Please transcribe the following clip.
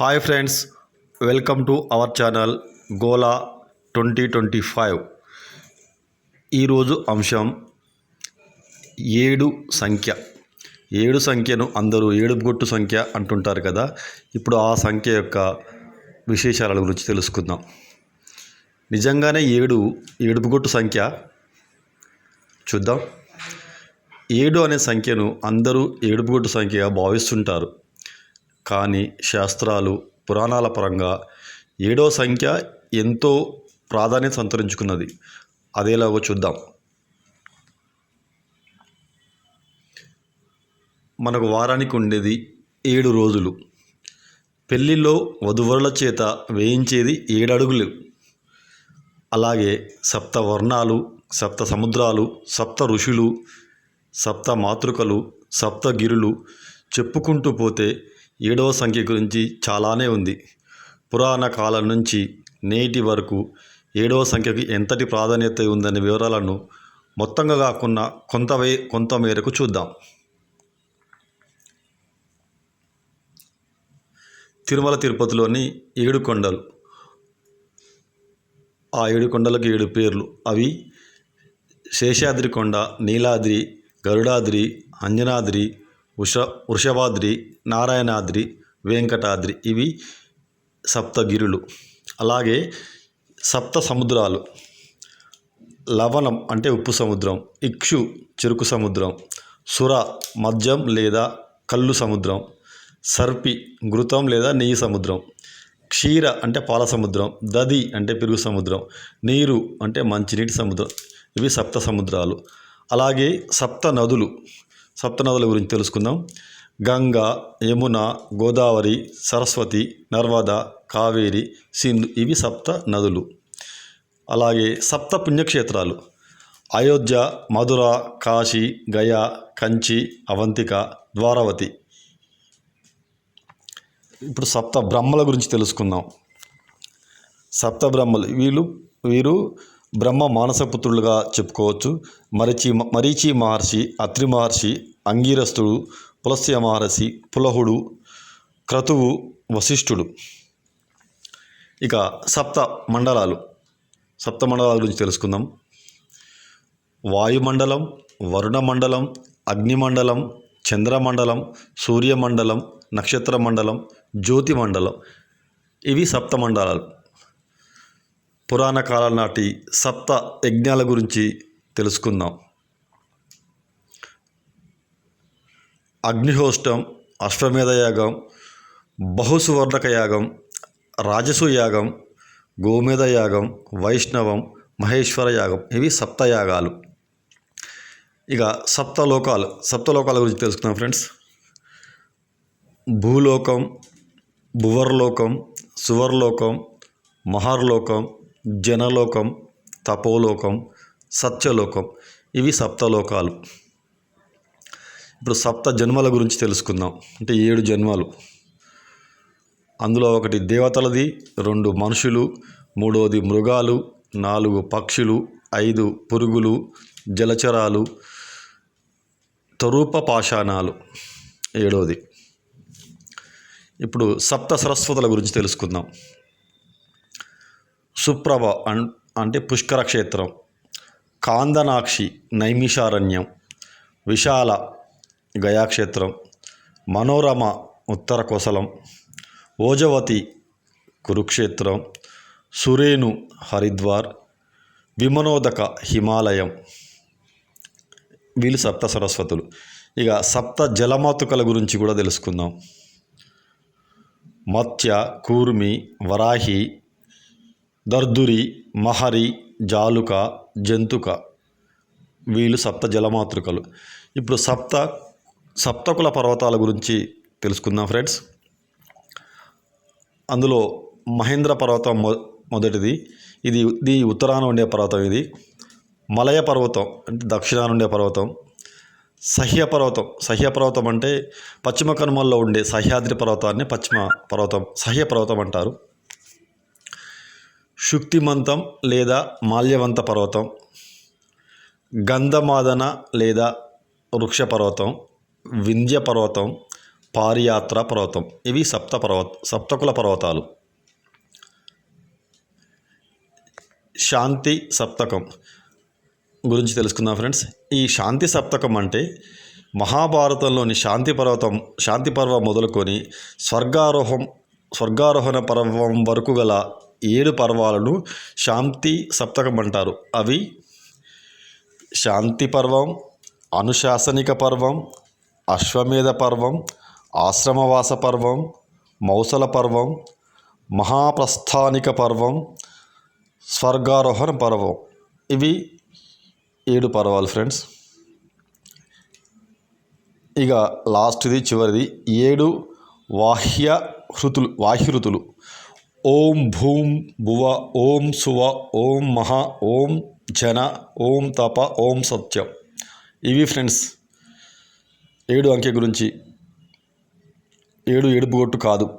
Hi friends welcome to our channel Gola twenty twenty five. ఈరోజు అంశం ఏడు సంఖ్య. ఏడు సంఖ్యను అందరూ ఏడుపుగొట్టు సంఖ్య అంటుంటారు కదా ఇప్పుడు ఆ సంఖ్య యొక్క విశేషాల గురించి తెలుసుకుందాం. నిజంగానే ఏడు ఏడుపుగొట్టు సంఖ్య? చూద్దాం. ఏడు అనే సంఖ్యను అందరూ ఏడుపుగొట్టు సంఖ్యగా భావిస్తుంటారు. కానీ శాస్త్రాలు పురాణాల పరంగా ఏడో సంఖ్య ఎంతో ప్రాధాన్యత సంతరించుకున్నది. అదేలాగో చూద్దాం. మనకు వారానికి ఉండేది ఏడు రోజులు. పెళ్ళిలో వధువరుల చేత వేయించేది ఏడు అడుగులు. అలాగే సప్త వర్ణాలు సప్త సముద్రాలు సప్త ఋషులు సప్త మాతృకలు సప్త గిరులు చెప్పుకుంటూ పోతే ఏడవ సంఖ్య గురించి చాలానే ఉంది. పురాణ కాలం నుంచి నేటి వరకు ఏడవ సంఖ్యకి ఎంతటి ప్రాధాన్యత ఉందనే వివరాలను మొత్తంగా కాకుండా కొంతవే కొంత మేరకు చూద్దాం. తిరుమల తిరుపతిలోని ఏడు కొండలు. ఆ ఏడు కొండలకు ఏడు పేర్లు. అవి శేషాద్రి కొండ నీలాద్రి గరుడాద్రి అంజనాద్రి వృష వృషభాద్రి నారాయణాద్రి వెంకటాద్రి ఇవి సప్తగిరులు. అలాగే సప్త సముద్రాలు. లవణం అంటే ఉప్పు సముద్రం ఇక్షు చెరుకు సముద్రం సుర మద్యం లేదా కళ్ళు సముద్రం సర్పి ఘృతం లేదా నెయ్యి సముద్రం క్షీర అంటే పాల సముద్రం దది అంటే పెరుగు సముద్రం నీరు అంటే మంచినీటి సముద్రం ఇవి సప్త సముద్రాలు. అలాగే సప్త నదులు. సప్త నదుల గురించి తెలుసుకుందాం. గంగా యమున గోదావరి సరస్వతి నర్మదా కావేరి సింధు ఇవి సప్త నదులు. అలాగే సప్త పుణ్యక్షేత్రాలు. అయోధ్య మధుర కాశీ గయా కంచి అవంతిక ద్వారవతి. ఇప్పుడు సప్త బ్రహ్మల గురించి తెలుసుకుందాం. సప్త బ్రహ్మలు వీళ్ళు వీరు బ్రహ్మ మానసపుత్రులుగా చెప్పుకోవచ్చు. మరిచి మరీచి మహర్షి అత్రి మహర్షి అంగీరస్తుడు పులస్య మహర్షి పులహుడు క్రతువు వశిష్ఠుడు. ఇక సప్త మండలాలు. సప్త మండలాల గురించి తెలుసుకుందాం. వాయుమండలం వరుణమండలం అగ్నిమండలం చంద్రమండలం సూర్యమండలం నక్షత్ర మండలం జ్యోతి మండలం ఇవి సప్త మండలాలు. పురాణ కాలం నాటి సప్త యజ్ఞాల గురించి తెలుసుకుందాం. అగ్నిహోష్టం అశ్వమేధ యాగం బహుసువర్ణక యాగం రాజసు యాగం గోమేధ యాగం వైష్ణవం మహేశ్వర యాగం ఇవి సప్తయాగాలు ఇక సప్త లోకాలు గురించి తెలుసుకుందాం ఫ్రెండ్స్. భూలోకం భువర్లోకం సువర్లోకం మహర్లోకం జనలోకం తపోలోకం సత్యలోకం ఇవి సప్తలోకాలు. ఇప్పుడు సప్త జన్మల గురించి తెలుసుకుందాం. అంటే ఏడు జన్మలు. అందులో ఒకటి దేవతలది రెండు మనుషులు మూడవది మృగాలు నాలుగు పక్షులు ఐదు పురుగులు జలచరాలు తరూప పాషాణాలు. ఏడవది ఇప్పుడు సప్త సరస్వతుల గురించి తెలుసుకుందాం. సుప్రభ అన్ అంటే పుష్కర క్షేత్రం. కాందనాక్షి నైమిషారణ్యం. విశాల గయాక్షేత్రం మనోరమ ఉత్తర కోసలం ఓజవతి కురుక్షేత్రం సురేను హరిద్వార్ విమనోదక హిమాలయం. వీళ్ళు సప్త సరస్వతులు. ఇక సప్త జలమాతుకల గురించి కూడా తెలుసుకుందాం. మత్స్య కూర్మి వరాహి దర్దురి మహరి జాలుక జంతుక వీళ్ళు సప్త జలమాతృకలు. ఇప్పుడు సప్త సప్తకుల పర్వతాల గురించి తెలుసుకుందాం ఫ్రెండ్స్. అందులో మహేంద్ర పర్వతం మొ మొదటిది. ఇది ఇది ఉత్తరాన ఉండే పర్వతం ఇది. మలయ పర్వతం అంటే దక్షిణాన ఉండే పర్వతం. సహ్య పర్వతం సహ్య పర్వతం అంటే పశ్చిమ కనుమల్లో ఉండే సహ్యాద్రి పర్వతాన్ని పశ్చిమ పర్వతం సహ్య పర్వతం అంటారు. శుక్తిమంతం లేదా మాల్యవంత పర్వతం. గంధమాదన లేదా వృక్ష పర్వతం. వింధ్య పర్వతం పారియాత్ర పర్వతం. ఇవి సప్త పర్వత సప్తకుల పర్వతాలు. శాంతి సప్తకం గురించి తెలుసుకుందాం ఫ్రెండ్స్. ఈ శాంతి సప్తకం అంటే మహాభారతంలోని శాంతి పర్వతం శాంతి పర్వం మొదలుకొని స్వర్గారోహం స్వర్గారోహణ పర్వం వరకు గల ఏడు పర్వాలను శాంతి సప్తకం అంటారు. అవి శాంతి పర్వం అనుశాసనిక పర్వం అశ్వమేధ పర్వం ఆశ్రమవాస పర్వం మౌసల పర్వం మహాప్రస్థానిక పర్వం స్వర్గారోహణ పర్వం. ఇవి ఏడు పర్వాలు ఫ్రెండ్స్. ఇక లాస్ట్ది చివరిది ఏడు వాహ్య హృతులు వాహ్యృతులు ఓం భూం భువ ఓం సువ ఓం మహా ఓం జన ఓం తప ఓం సత్యం. ఇవి ఫ్రెండ్స్. ఏడు అంకె గురించి ఏడు ఏడుపుగొట్టు కాదు.